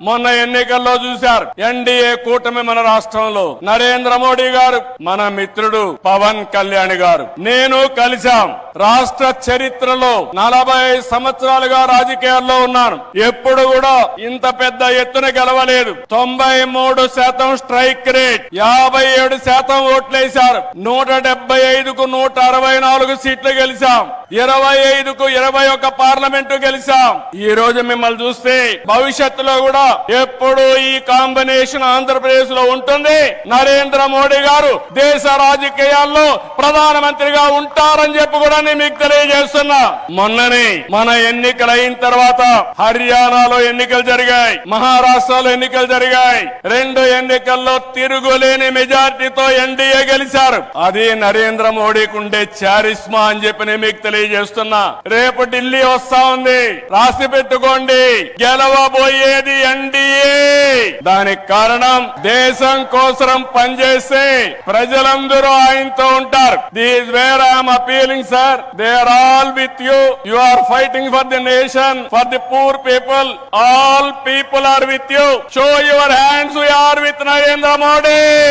మొన్న ఎన్నికల్లో చూశారు. ఎన్డీఏ కూటమి మన రాష్ట్రంలో. నరేంద్ర మోడీ గారు మన మిత్రుడు పవన్ కళ్యాణ్ గారు. నేను కలిశాం. రాష్ట్ర చరిత్రలో నలభై సంవత్సరాలుగా రాజకీయాల్లో ఉన్నాను. ఎప్పుడు కూడా ఇంత పెద్ద ఎత్తున గెలవలేదు. తొంభై మూడు శాతం స్ట్రైక్ రేట్ యాభై ఏడు శాతం ఓట్లేశారు. నూట డెబ్బై ఐదుకు నూట అరవై నాలుగు సీట్లు గెలిచాం. ఇరవై ఐదుకు ఇరవై ఒక పార్లమెంటు గెలిచాం. ఈ రోజు మిమ్మల్ని చూస్తే భవిష్యత్తులో కూడా ఎప్పుడు ఈ కాంబినేషన్ ఆంధ్రప్రదేశ్లో ఉంటుంది. నరేంద్ర మోడీ గారు దేశ రాజకీయాల్లో ప్రధానమంత్రిగా ఉంటారని చెప్పి కూడా నేను మీకు తెలియజేస్తున్నా. మొన్ననే మన ఎన్నికలు అయిన తర్వాత హర్యానాలో ఎన్నికలు జరిగాయి మహారాష్ట్రలో ఎన్నికలు జరిగాయి. రెండు ఎన్నికల్లో తిరుగులేని మెజార్టీతో ఎన్డీఏ గెలిచారు. అది నరేంద్ర మోడీకి ఉండే చారిస్మా అని చెప్పి నేను మీకు తెలియజేస్తున్నా. రేపు ఢిల్లీ వస్తా ఉంది. రాసి పెట్టుకోండి. గెలవబోయేది ఎన్డీఏ. దానికి కారణం దేశం కోసం పనిచేస్తే ప్రజలందరూ ఆయనతో ఉంటారు. God. This is where I am appealing, sir. They are all with you. You are fighting for the nation, for the poor people. All people are with you. Show your hands. We are with Narendra Modi.